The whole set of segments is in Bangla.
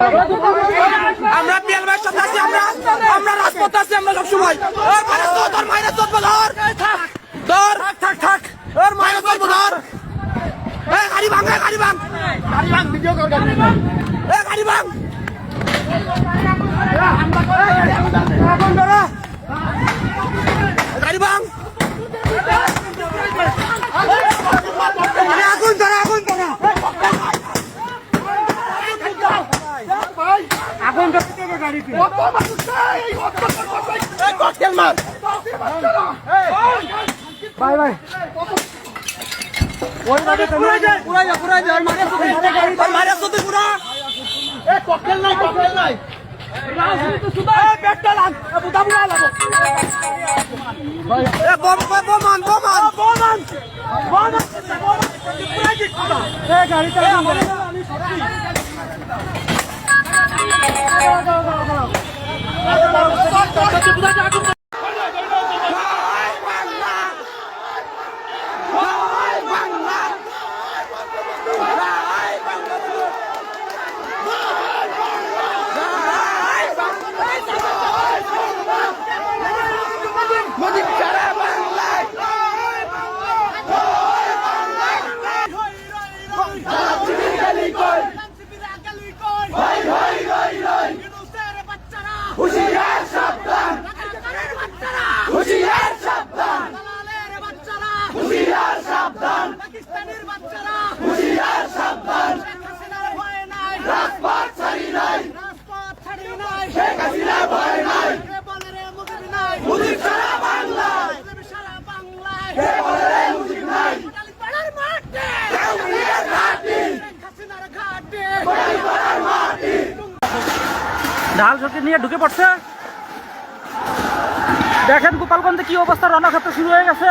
আমরা পিএল ভাইয়ের সাথে আছি আমরা আমরা রাজপথে আছি আমরা সবসময় ওর মাইনাস তো তোর মাইনাস তো ধর ধর থাক থাক ওর মাইনাস তো ধর এই গাড়ি ভাঙ গাড়ি ভাঙ গাড়ি ভাঙ ভিডিও কর গাড়ি ভাঙ এই গাড়ি ভাঙ গাড়ি ভাঙ আরে আগুন ধরা আগুন ধরা আগুন ধরা গাড়িতে ককটেল মার ভাই ভাই ওই মাঠে পুরা যায় পুরা যায় পুরা যায় মারে সুতি মারে পুরা এ ককটেল নাই ককটেল নাই রাজনীতি 对不对？大家。পাকিস্তানের বাচ্চারা। হুশিয়ার সাবধান শেখ হাসিনার ভয় নাই। রাজপথ ছাড়ি নাই। রাজপথ ছাড়ি নাই। শেখ হাসিনা ভয় নাই। কে বলে রে মুজিব নাই? মুজিব সারা বাংলায়। মুজিব সারা বাংলায়। কে বলে রে মুজিব নাই? কোটালীপাড়ার মাঠে। দেউলিয়ার ঘাটি। শেখ হাসিনার ঘাটে। কোটালীপাড়ার মাটি ঢাল শক্তি নিয়ে ঢুকে পড়ছে। দেখেন গোপালগঞ্জে কি অবস্থা রণক্ষেত্র শুরু হয়ে গেছে।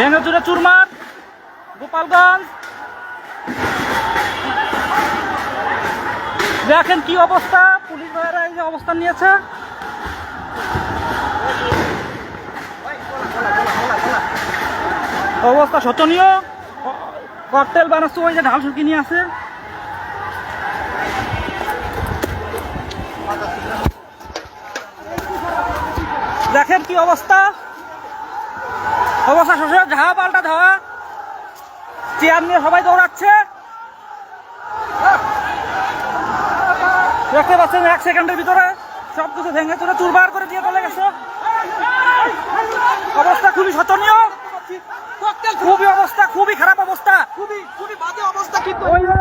ভেঙে চুরে চুরমার, গোপালগঞ্জ। দেখেন কি অবস্থা, পুলিশ ভাইয়েরা এই যে অবস্থান নিয়েছে। অবস্থা শোচনীয়। ককটেল বানাচ্ছে, ওই যে ঢাল শুকি নিয়ে আছে। দেখেন কি অবস্থা। অবস্থা শ্বশুর ঝাড়া পাল্টা ধাওয়া। চেয়ার নিয়ে সবাই দৌড়াচ্ছে। দেখতে পাচ্ছেন এক সেকেন্ডের ভিতরে সব কিছু ভেঙে চুরে চুরবার করে দিয়ে চলে গেছে। অবস্থা খুবই শোচনীয় খুবই অবস্থা খুবই খারাপ অবস্থা খুবই খুবই বাজে অবস্থা কিন্তু ওই যে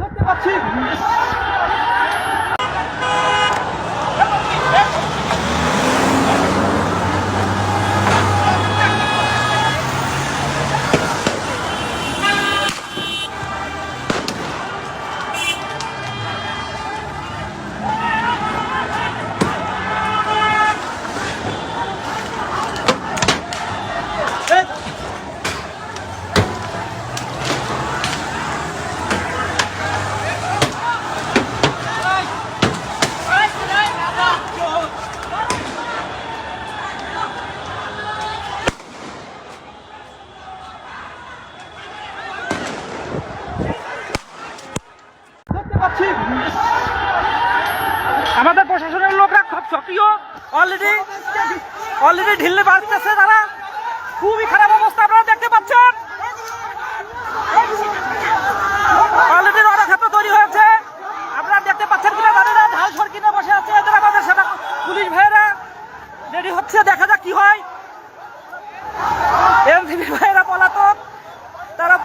দেখতে পাচ্ছি দেখতে পাচ্ছি আমাদের প্রশাসনের লোকরা খুব সক্রিয়। অলরেডি অলরেডি ঢিললে বাড়তেছে তারা খুবই খারাপ অবস্থা আপনারা দেখতে পাচ্ছেন অলরেডি রণক্ষেত্র তৈরি হয়েছে আপনারা দেখতে পাচ্ছেন কিনা জানি না ঢাল সর কিনে বসে আছে এদের আমাদের সেটা পুলিশ ভাইয়েরা রেডি হচ্ছে দেখা যাক কি হয় এনসিপি ভাইয়েরা পলাতক তারা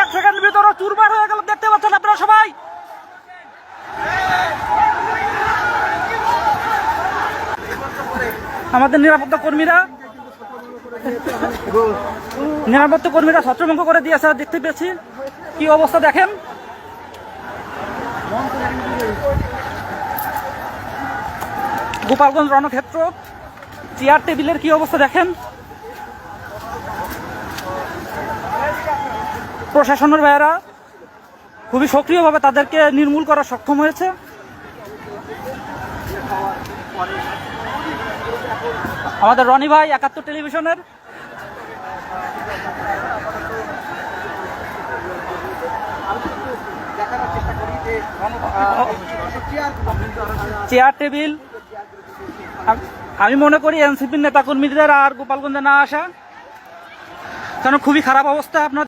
এক সেকেন্ড ভিতরে চুরমার হয়ে গেল দেখতে পাচ্ছেন আপনারা সবাই আমাদের নিরাপত্তা কর্মীরা নিরাপত্তা কর্মীরা ছত্রভঙ্গ করে দিয়েছে দেখতে পেয়েছি। কি অবস্থা দেখেন? গোপালগঞ্জ রণক্ষেত্র, চেয়ার টেবিলের কি অবস্থা দেখেন? প্রশাসনের ভাইয়েরা খুবই সক্রিয়ভাবে তাদেরকে নির্মূল করা সক্ষম হয়েছে। আমাদের রনি ভাই একাত্তর টেলিভিশনের। চেয়ার টেবিল আমি মনে করি এনসিপির নেতাকর্মীদের আর গোপালগঞ্জে না আসা। কেন খুবই খারাপ অবস্থা আপনার